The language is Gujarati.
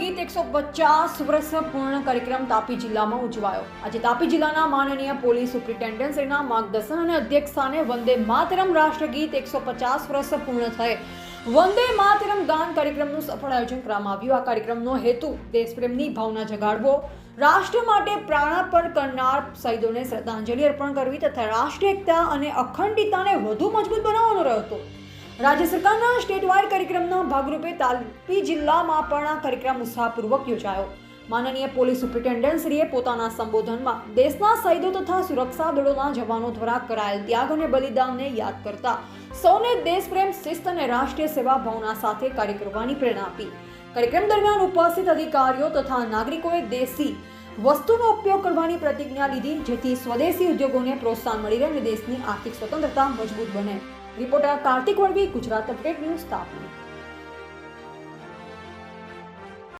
ગીત એકસો પચાસ વર્ષ પૂર્ણ કાર્યક્રમ તાપી જિલ્લામાં ઉજવાયો. આજે તાપી જિલ્લાના માનનીય પોલીસ સુપ્રિન્ટેન્ડન્ટ શ્રીના માર્ગદર્શન અને અધ્યક્ષસ્થાને વંદે માતરમ રાષ્ટ્રગીત એકસો પચાસ વર્ષ પૂર્ણ થયે. વંદે માતરમ ગાન કાર્યક્રમનું સફળ આયોજન કરવામાં આવ્યું. આ કાર્યક્રમનો હેતુ દેશપ્રેમની ભાવના જગાડવો, રાષ્ટ્ર માટે પ્રાણાર્પણ કરનાર શહીદોને શ્રદ્ધાંજલિ અર્પણ કરવી તથા રાષ્ટ્રીય એકતા અને અખંડિતતાને વધુ મજબૂત બનાવવાનો રહ્યો હતો. રાજ્ય સરકારના સ્ટેટ વાઇડ કાર્યક્રમના ભાગરૂપે તાપી જિલ્લામાં પણ આ કાર્યક્રમ ઉત્સાહપૂર્વક યોજાયો. માનનીય પોલીસ સુપ્રિન્ટેન્ડન્ટશ્રીએ પોતાના સંબોધનમાં દેશના શહીદો તથા સુરક્ષા દળોના જવાનો દ્વારા કરાયેલ ત્યાગ અને બલિદાનને યાદ કરતા સૌને દેશપ્રેમ, શિસ્ત અને રાષ્ટ્રીય સેવા ભાવના સાથે કાર્ય કરવાની પ્રેરણા આપી. કાર્યક્રમ દરમિયાન ઉપસ્થિત અધિકારીઓ તથા નાગરિકોએ દેશી વસ્તુનો ઉપયોગ કરવાની પ્રતિજ્ઞા લીધી જેથી સ્વદેશી ઉદ્યોગોને પ્રોત્સાહન મળી રહે અને દેશની આર્થિક સ્વતંત્રતા મજબૂત બને. Reporter Kartik Valvi Gujarat update news Tapi.